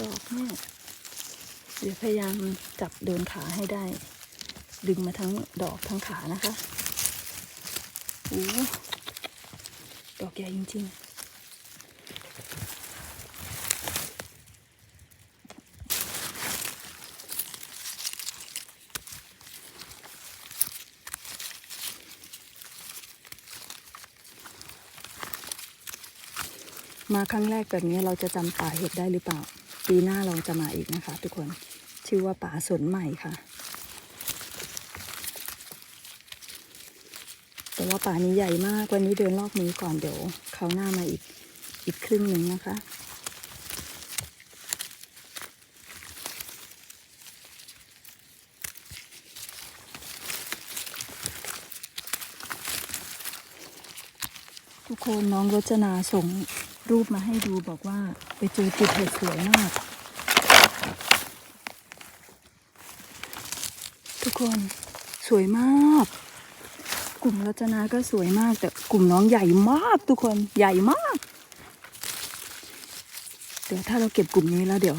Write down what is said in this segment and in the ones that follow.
ดอกเนี่ยเดี๋ยวพยายามจับโดนขาให้ได้ ดึงมาทั้งดอกทั้งขานะคะโอ้ดอกใหญ่จริงๆมาครั้งแรกแบบนี้เราจะจำป่าเห็ดได้หรือเปล่า ปีหน้าเราจะมาอีกนะคะ ทุกคนชื่อว่าป่าสนใหม่ค่ะ แต่ว่าป่านี้ใหญ่มากวันนี้เดินรอบนี้ก่อนเดี๋ยวเขาหน้ามาอีกอีกครึ่งหนึ่งนะคะทุกคนน้องรจนาส่ง รูปมาให้ดูบอกว่าไปเจอจุดเห็ดสวยมาก ทุกคนสวยมาก กลุ่มรจนาก็สวยมาก แต่กลุ่มน้องใหญ่มากทุกคนใหญ่มาก เดี๋ยวถ้าเราเก็บกลุ่มนี้แล้วเดี๋ยว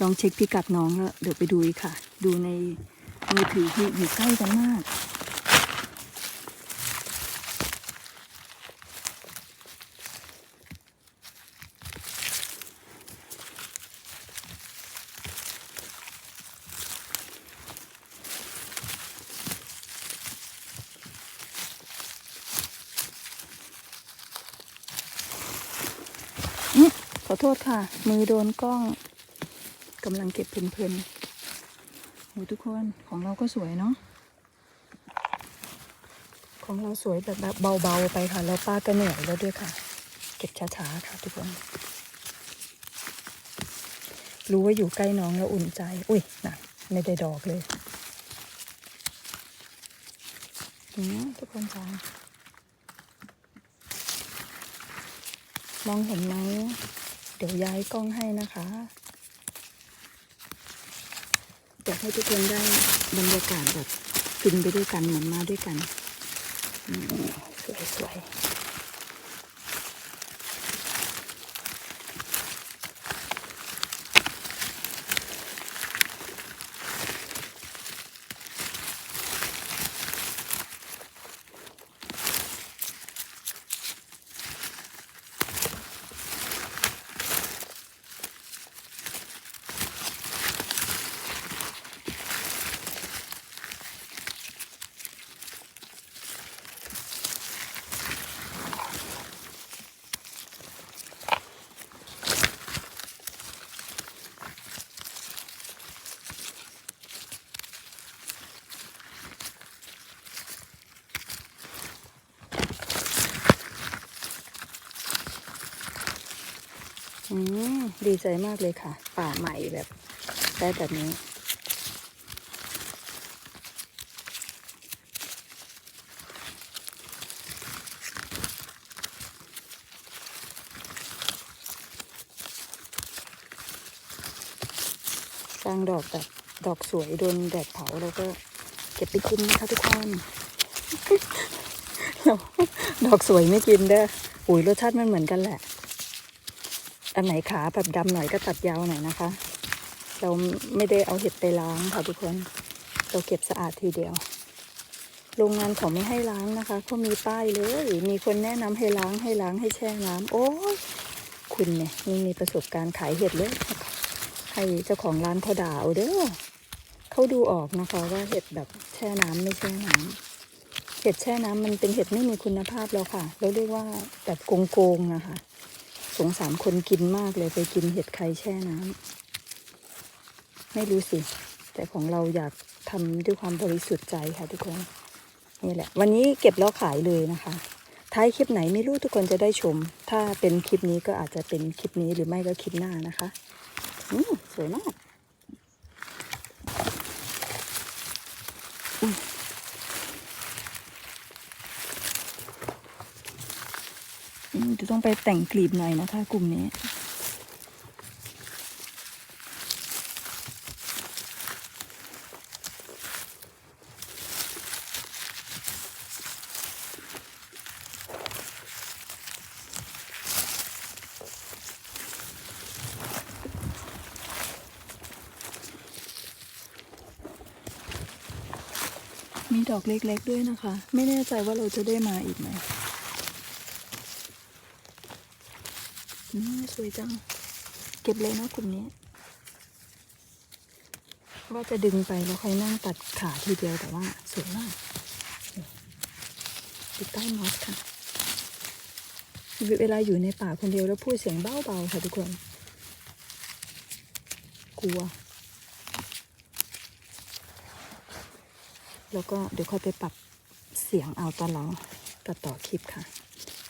ลองเช็คพิกัดน้องแล้วเดี๋ยวไปดูอีกค่ะ ดูในมือถือที่อยู่ใกล้กันมาก อืม ขอโทษค่ะ มือโดนกล้องกำลังเก็บเพลินๆโหทุกคนของเราก็สวยเนาะของเราสวยแบบแบบเบาๆไปค่ะ แล้วป้าก็เหนื่อยแล้วด้วยค่ะ เก็บช้าๆค่ะทุกคน รู้ว่าอยู่ใกล้น้องแล้วอุ่นใจ อุ้ยนะไม่ได้ดอกเลยอืมทุกคนจ้ามองเห็นไหม เดี๋ยวย้ายกล้องให้นะคะอยากให้ทุกคนได้บรรยากาศแบบฟินไปด้วยกันเหมือนมาด้วยกันสวยๆ อืมดีใจมากเลยค่ะ ป่าใหม่แบบได้แบบนี้ สร้างดอกแบบดอกสวยโดนแดดเผาแล้วก็เก็บไปกินนะคะทุกคนดอกสวยไม่กินเด้ออุ้ยรสชาติมันเหมือนกันแหละ อันไหนขาแบบดำหน่อยก็ตัดยาวหน่อยนะคะ เราไม่ได้เอาเห็ดไปล้างค่ะทุกคน เราเก็บสะอาดทีเดียว โรงงานเขาไม่ให้ล้างนะคะเขามีป้ายเลย มีคนแนะนำให้ล้างให้ล้างให้แช่น้ำโอ้ยคุณเนี่ยนี่มีประสบการณ์ขายเห็ดเลยให้เจ้าของร้านเขาด่าเอาเด้อเขาดูออกนะคะว่าเห็ดแบบแช่น้ำไม่แช่น้ำเห็ดแช่น้ำมันเป็นเห็ดไม่มีคุณภาพแล้วค่ะ เราเรียกว่าแบบโกงๆนะคะ สงสารคนกินมากเลยไปกินเห็ดใครแช่น้ำไม่รู้สิ แต่ของเราอยากทำด้วยความบริสุทธิ์ใจค่ะทุกคนนี่แหละ วันนี้เก็บแล้วขายเลยนะคะ ท้ายคลิปไหนไม่รู้ทุกคนจะได้ชม ถ้าเป็นคลิปนี้ก็อาจจะเป็นคลิปนี้หรือไม่ก็คลิปหน้านะคะอืมสวยมากอืม จะต้องไปแต่งกลีบหน่อยนะคะ กลุ่มนี้ มีดอกเล็กๆด้วยนะคะ ไม่แน่ใจว่าเราจะได้มาอีกไหม สวยจัง เก็บเลยนะกลุ่มนี้ ว่าจะดึงไปแล้วค่อยนั่งตัดขาทีเดียวแต่ว่าสวยมากติดใต้มอสค่ะ เวลาอยู่ในป่าคนเดียวแล้วพูดเสียงเบาๆค่ะทุกคน กลัว แล้วก็เดี๋ยวค่อยไปปรับเสียงเอาตอนเราตัดต่อคลิปค่ะ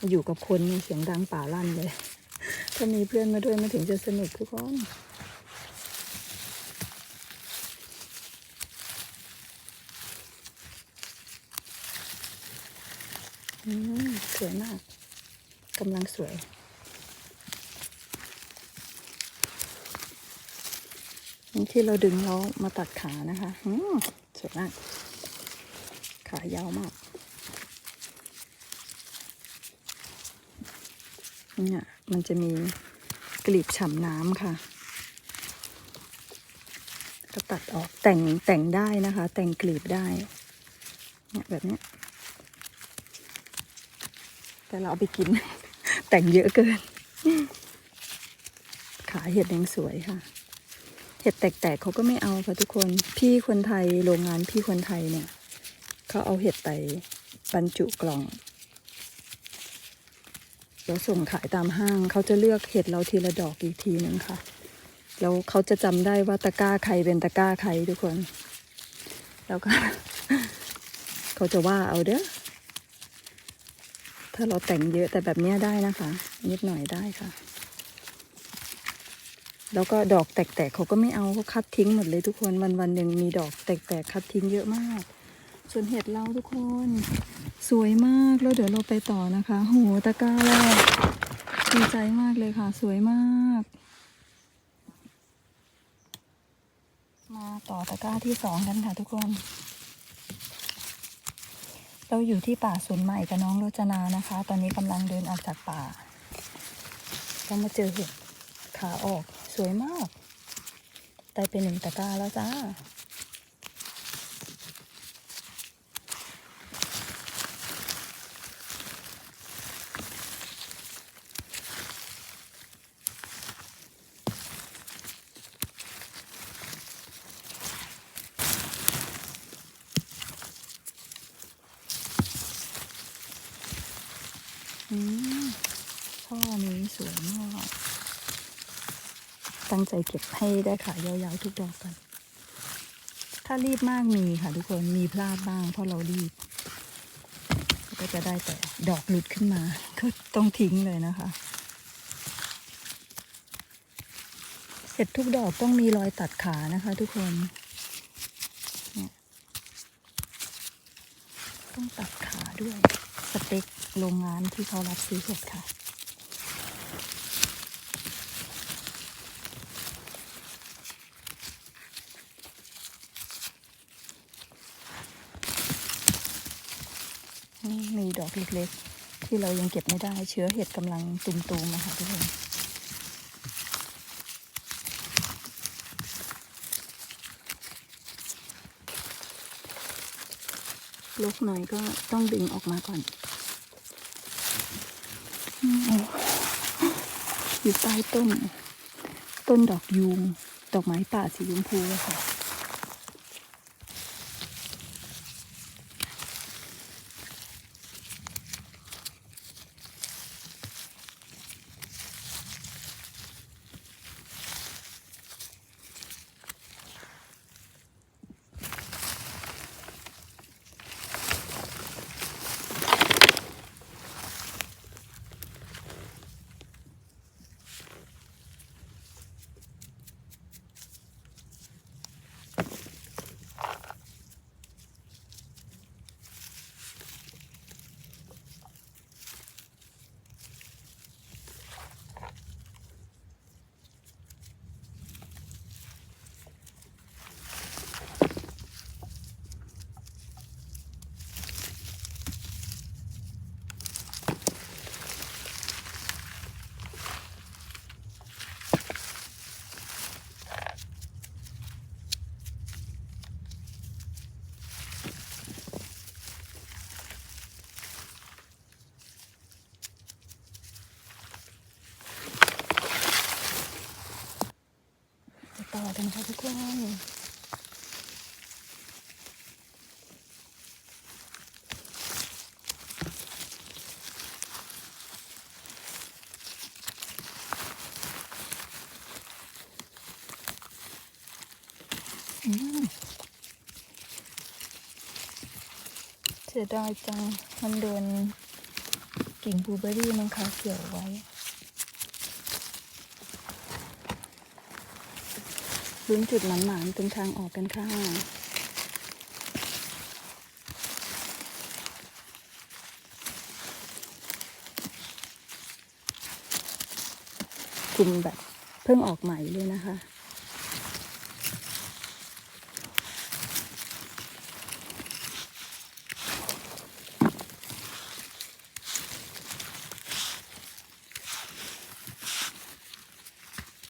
อยู่กับคนเสียงดังป่าลั่นเลย ถ้ามีเพื่อนมาด้วยมันถึงจะสนุกทุกคนอืมสวยมากกำลังสวยนี่ที่เราดึงเรามาตัดขานะคะอืมสวยมาก ขายาวมาก เนี่ยมันจะมีกลีบฉ่ำน้ำค่ะ ก็ตัดออกแต่งแต่งได้นะคะ แต่งกลีบได้ เนี่ยแบบนี้ แต่เราเอาไปกิน แต่งเยอะเกิน ขาเห็ดยังสวยค่ะ เห็ดแตกๆเขาก็ไม่เอาค่ะทุกคน พี่คนไทยโรงงานพี่คนไทยเนี่ย เขาเอาเห็ดไปบรรจุกล่อง แล้วส่งขายตามห้าง เขาจะเลือกเห็ดเราทีละดอกอีกทีหนึ่งค่ะ แล้วเขาจะจำได้ว่าตะกร้าใครเป็นตะกร้าใครทุกคน แล้วก็ เขาจะว่าเอาเด้อ ถ้าเราแต่งเยอะแต่แบบนี้ได้นะคะ นิดหน่อยได้ค่ะ แล้วก็ดอกแตกๆเขาก็ไม่เอาเขาคัดทิ้งหมดเลยทุกคนวันวันหนึ่งมีดอกแตกๆคัดทิ้งเยอะมาก ส่วนเห็ดเราทุกคน สวยมากแล้วเดี๋ยวเราไปต่อนะคะ โหตะกร้าแรกดีใจมากเลยค่ะ สวยมาก มาต่อตะกร้าที่สองกันค่ะทุกคน เราอยู่ที่ป่าสวนใหม่กับน้องโรจนานะคะ ตอนนี้กำลังเดินออกจากป่าเรามาเจอเห็ดขาออกสวยมากได้ไปหนึ่งตะกร้าแล้วจ้า ช่อนี้สวยมาก ตั้งใจเก็บให้ได้ขายาวๆทุกดอกกัน ถ้ารีบมากมีค่ะทุกคนมีพลาดบ้างเพราะเรารีบ ก็จะได้แต่ดอกหลุดขึ้นมา ก็ต้องทิ้งเลยนะคะ เสร็จทุกดอกต้องมีรอยตัดขานะคะทุกคนเนี่ยต้องตัดขาด้วย สเต็กโรงงานที่เขารับซื้อเห็ดค่ะ นี่มีดอกเล็กๆ ที่เรายังเก็บไม่ได้เชื้อเห็ดกำลังตุมๆนะคะทุกคน ลกหน่อยก็ต้องดึงออกมาก่อน อยู่ใต้ต้น ต้นดอกยูง ดอกไม้ป่าสีชมพูค่ะ่อกันค่ะทุกคนเสียดายจัง มันโดนกิ่งบลูเบอร์รี่มันขาเกี่ยวไว้ ลุ้นจุดหมานๆตรงทางออกกันค่ะกลุ่มแบบเพิ่งออกใหม่เลยนะคะ